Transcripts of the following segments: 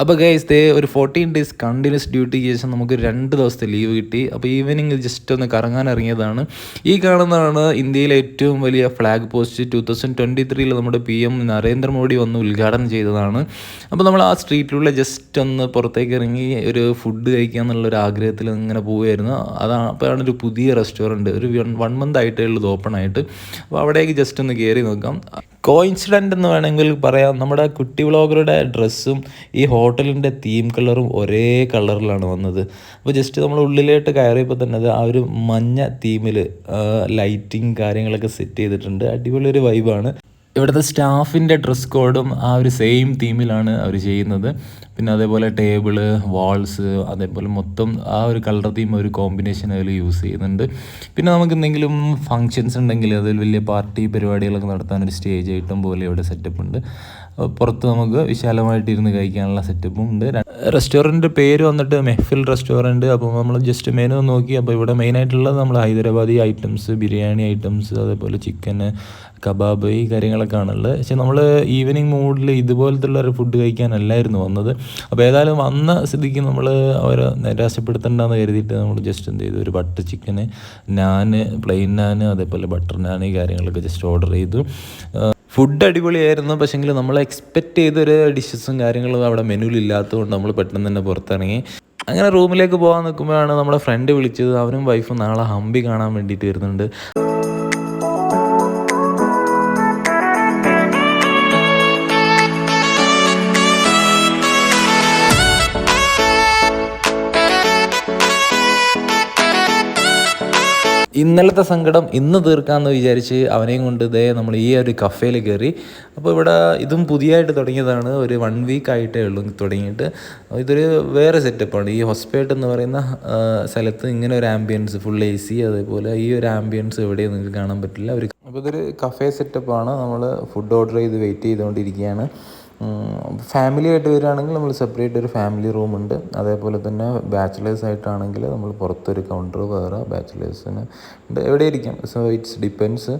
അപ്പോൾ ഗൈസ് ദേ ഒരു fourteen days continuous ഡ്യൂട്ടിക്ക് ശേഷം നമുക്ക് രണ്ട് ദിവസത്തെ ലീവ് കിട്ടി. അപ്പോൾ ഈവനിങ് ജസ്റ്റ് ഒന്ന് കറങ്ങാൻ ഇറങ്ങിയതാണ്. ഈ കാണുന്നതാണ് ഇന്ത്യയിലെ ഏറ്റവും വലിയ flag post two thousand twenty ത്രീയിൽ നമ്മുടെ പി എം നരേന്ദ്രമോദി വന്ന് ഉദ്ഘാടനം ചെയ്തതാണ്. അപ്പോൾ നമ്മൾ ആ സ്ട്രീറ്റിലൂടെ ജസ്റ്റ് ഒന്ന് പുറത്തേക്ക് ഇറങ്ങി ഒരു ഫുഡ് കഴിക്കുക എന്നുള്ളൊരു ആഗ്രഹത്തിൽ ഇങ്ങനെ പോവുമായിരുന്നു അതാണ് അപ്പോഴാണ് ഒരു പുതിയ റെസ്റ്റോറന്റ് ഒരു വൺ മന്ത് ആയിട്ടേ ഉള്ളത് ഓപ്പൺ ആയിട്ട്. അപ്പോൾ അവിടേക്ക് ജസ്റ്റ് ഒന്ന് കയറി നോക്കാം. കോയിൻസിഡന്റ് എന്ന് വേണമെങ്കിൽ പറയാം. നമ്മുടെ കുട്ടി വ്ളോഗറുടെ ഡ്രസ്സും ഈ ഹോട്ടലിന്റെ തീം കളറും ഒരേ കളറിലാണ് വന്നത്. അപ്പോൾ ജസ്റ്റ് നമ്മൾ ഉള്ളിലോട്ട് കയറിയപ്പോൾ തന്നെ അത് ആ ഒരു മഞ്ഞ തീമിൽ ലൈറ്റിങ് കാര്യങ്ങളൊക്കെ സെറ്റ് ചെയ്തിട്ടുണ്ട്. അടിപൊളി ഒരു വൈബാണ് ഇവിടുത്തെ സ്റ്റാഫിന്റെ ഡ്രസ് കോഡും ആ ഒരു സെയിം തീമിലാണ് അവർ ചെയ്യുന്നത്. പിന്നെ അതേപോലെ ടേബിൾ വാൾസ് അതേപോലെ മൊത്തം ആ ഒരു കളർ തീം ഒരു കോമ്പിനേഷൻ അതിൽ യൂസ് ചെയ്യുന്നുണ്ട്. പിന്നെ നമുക്ക് എന്തെങ്കിലും ഫങ്ഷൻസ് ഉണ്ടെങ്കിൽ അതിൽ വലിയ പാർട്ടി പരിപാടികളൊക്കെ നടത്താൻ ഒരു സ്റ്റേജ് ഐറ്റം പോലെ ഇവിടെ സെറ്റപ്പ് ഉണ്ട്. പുറത്ത് നമുക്ക് വിശാലമായിട്ട് ഇരുന്ന് കഴിക്കാനുള്ള സെറ്റപ്പും ഉണ്ട്. റെസ്റ്റോറന്റ് പേര് വന്നിട്ട് മെഹ്ഫിൽ റെസ്റ്റോറന്റ് അപ്പോൾ നമ്മൾ ജസ്റ്റ് മെനു നോക്കി. അപ്പോൾ ഇവിടെ മെയിനായിട്ടുള്ളത് നമ്മൾ ഹൈദരാബാദി ഐറ്റംസ് ബിരിയാണി ഐറ്റംസ് അതേപോലെ ചിക്കന് കബാബ് ഈ കാര്യങ്ങളൊക്കെ ആണുള്ളത് പക്ഷേ നമ്മൾ ഈവനിങ് മൂഡിൽ ഇതുപോലത്തുള്ള ഒരു ഫുഡ് കഴിക്കാനല്ലായിരുന്നു വന്നത്. അപ്പോൾ ഏതായാലും വന്ന സ്ഥിതിക്ക് നമ്മൾ അവരെ നിരാശപ്പെടുത്തണ്ടെന്ന് കരുതിയിട്ട് നമ്മൾ ജസ്റ്റ് എന്ത് ചെയ്തു? ഒരു ബട്ടർ ചിക്കന് നാൻ പ്ലെയിൻ നാൻ അതേപോലെ ബട്ടർ നാൻ ഈ കാര്യങ്ങളൊക്കെ ജസ്റ്റ് ഓർഡർ ചെയ്തു. ഫുഡ് അടിപൊളിയായിരുന്നു. പക്ഷേങ്കിൽ നമ്മൾ എക്സ്പെക്റ്റ് ചെയ്തൊരു ഡിഷസും കാര്യങ്ങളും അവിടെ മെനുവിൽ ഇല്ലാത്തതുകൊണ്ട് നമ്മൾ പെട്ടെന്ന് തന്നെ പുറത്തിറങ്ങി. അങ്ങനെ റൂമിലേക്ക് പോകാൻ നിൽക്കുമ്പോഴാണ് നമ്മുടെ ഫ്രണ്ട് വിളിച്ചത്. അവനും വൈഫും നാളെ ഹംപി കാണാൻ വേണ്ടിയിട്ട് വരുന്നുണ്ട്. ഇന്നലത്തെ സങ്കടം ഇന്ന് തീർക്കാമെന്ന് വിചാരിച്ച് അവനെയും കൊണ്ട് ഇതേ നമ്മൾ ഈ ഒരു കഫേയിൽ കയറി അപ്പോൾ ഇവിടെ ഇതും പുതിയതായിട്ട് തുടങ്ങിയതാണ്. ഒരു വൺ വീക്ക് ആയിട്ടേ ഉള്ളൂ തുടങ്ങിയിട്ട്. ഇതൊരു വേറെ സെറ്റപ്പാണ് ഈ ഹോസ്പേട്ട് എന്ന് പറയുന്ന സ്ഥലത്ത് ഇങ്ങനെ ഒരു ആംബിയൻസ് ഫുൾ എ സി അതേപോലെ ഈ ഒരു ആംബിയൻസ് എവിടെയും നിങ്ങൾക്ക് കാണാൻ പറ്റില്ല. ഒരു അപ്പോൾ ഇതൊരു കഫേ സെറ്റപ്പാണ് നമ്മൾ ഫുഡ് ഓർഡർ ചെയ്ത് വെയിറ്റ് ചെയ്തുകൊണ്ടിരിക്കുകയാണ്. ഫാമിലി ആയിട്ട് വരികയാണെങ്കിൽ നമ്മൾ സെപ്പറേറ്റ് ഒരു ഫാമിലി റൂമുണ്ട് അതേപോലെ തന്നെ ബാച്ചിലേഴ്സ് ആയിട്ടാണെങ്കിൽ നമ്മൾ പുറത്തൊരു കൗണ്ടർ വേറെ ബാച്ചിലേഴ്സിന് ഉണ്ട്. എവിടെ ഇരിക്കാം സോ ഇറ്റ്സ് ഡിപ്പെൻസ്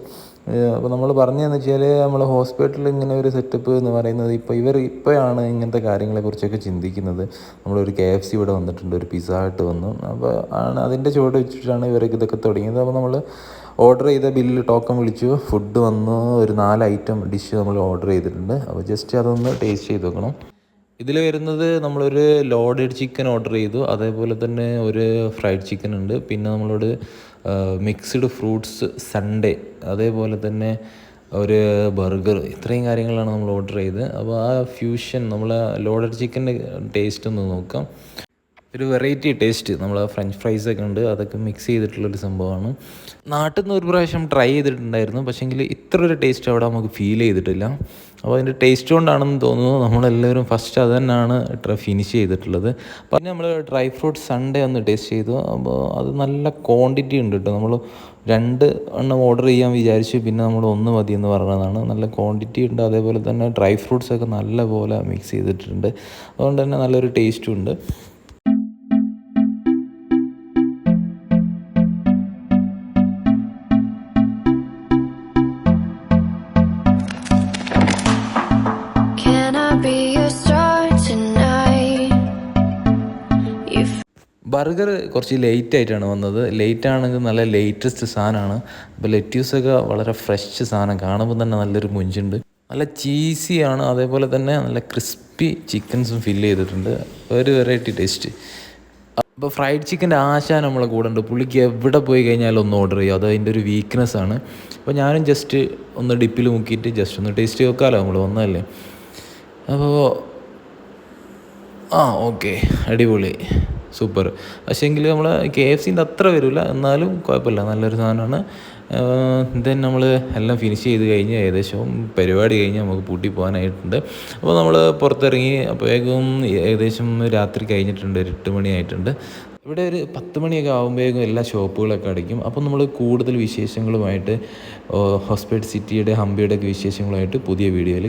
അപ്പോൾ നമ്മൾ പറഞ്ഞതെന്ന് വെച്ചാൽ നമ്മൾ ഹോസ്പിറ്റലിൽ ഇങ്ങനെ ഒരു സെറ്റപ്പ് എന്ന് പറയുന്നത് ഇപ്പോൾ ഇവർ ഇപ്പോഴാണ് ഇങ്ങനത്തെ കാര്യങ്ങളെക്കുറിച്ചൊക്കെ ചിന്തിക്കുന്നത്. നമ്മളൊരു കെ എഫ് സി ഇവിടെ വന്നിട്ടുണ്ട് ഒരു പിസ്സ ആയിട്ട് വന്നു. അപ്പോൾ ആണ് അതിന്റെ ചുവട് വെച്ചിട്ടാണ് ഇവർക്ക് ഇതൊക്കെ തുടങ്ങിയത്. അപ്പോൾ നമ്മൾ ഓർഡർ ചെയ്ത ബില്ല് ടോക്കൺ വിളിച്ചു. ഫുഡ് വന്ന് ഒരു നാല് ഐറ്റം ഡിഷ് നമ്മൾ ഓർഡർ ചെയ്തിട്ടുണ്ട്. അപ്പോൾ ജസ്റ്റ് അതൊന്ന് ടേസ്റ്റ് ചെയ്ത് നോക്കണം. ഇതിൽ വരുന്നത് നമ്മളൊരു ലോഡഡ് ചിക്കൻ ഓർഡർ ചെയ്തു. അതേപോലെ തന്നെ ഒരു ഫ്രൈഡ് ചിക്കൻ ഉണ്ട്. പിന്നെ നമ്മളോട് മിക്സ്ഡ് ഫ്രൂട്ട്സ് സൺഡേ അതേപോലെ തന്നെ ഒരു ബർഗർ ഇത്രയും കാര്യങ്ങളാണ് നമ്മൾ ഓർഡർ ചെയ്തത്. അപ്പോൾ ആ ഫ്യൂഷൻ നമ്മൾ ലോഡഡ് ചിക്കന്റെ ടേസ്റ്റ് ഒന്ന് നോക്കാം. ഒരു വെറൈറ്റി ടേസ്റ്റ് നമ്മൾ ഫ്രഞ്ച് ഫ്രൈസ് ഒക്കെ ഉണ്ട്. അതൊക്കെ മിക്സ് ചെയ്തിട്ടുള്ളൊരു സംഭവമാണ്. നാട്ടിൽ നിന്ന് ഒരു പ്രാവശ്യം ട്രൈ ചെയ്തിട്ടുണ്ടായിരുന്നു. പക്ഷേങ്കിൽ ഇത്ര ഒരു ടേസ്റ്റ് അവിടെ നമുക്ക് ഫീൽ ചെയ്തിട്ടില്ല. അപ്പോൾ അതിന്റെ ടേസ്റ്റ് കൊണ്ടാണെന്ന് തോന്നുന്നു. നമ്മളെല്ലാവരും ഫസ്റ്റ് അത് തന്നെയാണ് ഫിനിഷ് ചെയ്തിട്ടുള്ളത്. പിന്നെ നമ്മൾ ഡ്രൈ ഫ്രൂട്ട് സൺഡേ ഒന്ന് ടേസ്റ്റ് ചെയ്തു. അപ്പോൾ അത് നല്ല ക്വാണ്ടിറ്റി ഉണ്ട് കേട്ടോ. നമ്മൾ രണ്ട് എണ്ണം ഓർഡർ ചെയ്യാൻ വിചാരിച്ചു. പിന്നെ നമ്മൾ ഒന്ന് മതി എന്ന് പറഞ്ഞതാണ്. നല്ല ക്വാണ്ടിറ്റി ഉണ്ട്. അതേപോലെ തന്നെ ഡ്രൈ ഫ്രൂട്ട്സ് ഒക്കെ നല്ല പോലെ മിക്സ് ചെയ്തിട്ടുണ്ട്. അതുകൊണ്ട് തന്നെ നല്ലൊരു ടേസ്റ്റും ഉണ്ട്. ബർഗർ കുറച്ച് ലേറ്റ് ആയിട്ടാണ് വന്നത്. ലേറ്റ് ആണെങ്കിൽ നല്ല ലേറ്റസ്റ്റ് സാധനമാണ്. അപ്പോൾ ലെറ്റ്യൂസൊക്കെ വളരെ ഫ്രഷ് സാധനം. കാണുമ്പോൾ തന്നെ നല്ലൊരു മുഞ്ചുണ്ട്. നല്ല ചീസിയാണ് അതേപോലെ തന്നെ നല്ല ക്രിസ്പി ചിക്കൻസും ഫില്ല് ചെയ്തിട്ടുണ്ട്. ഒരു വെറൈറ്റി ടേസ്റ്റ് അപ്പോൾ ഫ്രൈഡ് ചിക്കന്റെ ആശ നമ്മളെ കൂടെ ഉണ്ട്. പുള്ളിക്ക് എവിടെ പോയി കഴിഞ്ഞാലും ഒന്ന് ഓർഡർ ചെയ്യും. അത് അതിന്റെ ഒരു വീക്ക്നെസ് ആണ്. അപ്പോൾ ഞാനും ജസ്റ്റ് ഒന്ന് ഡിപ്പിൽ മുക്കിയിട്ട് ജസ്റ്റ് ഒന്ന് ടേസ്റ്റ് നോക്കാമല്ലോ നമ്മൾ വന്നതല്ലേ. അപ്പോൾ ആ ഓക്കെ അടിപൊളി. സൂപ്പർ. പക്ഷേ എങ്കിൽ നമ്മൾ കെ എഫ് സിന്റെ അത്ര വരില്ല എന്നാലും കുഴപ്പമില്ല നല്ലൊരു സാധനമാണ്. ദെൻ നമ്മൾ എല്ലാം ഫിനിഷ് ചെയ്ത് കഴിഞ്ഞ് ഏകദേശം പരിപാടി കഴിഞ്ഞ് നമുക്ക് പൂട്ടി പോകാനായിട്ടുണ്ട്. അപ്പോൾ നമ്മൾ പുറത്തിറങ്ങി അപ്പോഴേക്കും ഏകദേശം രാത്രി കഴിഞ്ഞിട്ടുണ്ട് ഒരു എട്ട് മണിയായിട്ടുണ്ട് ഇവിടെ ഒരു പത്ത് മണിയൊക്കെ ആകുമ്പോഴേക്കും എല്ലാ ഷോപ്പുകളൊക്കെ അടയ്ക്കും. അപ്പോൾ നമ്മൾ കൂടുതൽ വിശേഷങ്ങളുമായിട്ട് ഹോസ്പിറ്റൽ സിറ്റിയുടെ ഹംപിയുടെ ഒക്കെ വിശേഷങ്ങളുമായിട്ട് പുതിയ വീഡിയോയിൽ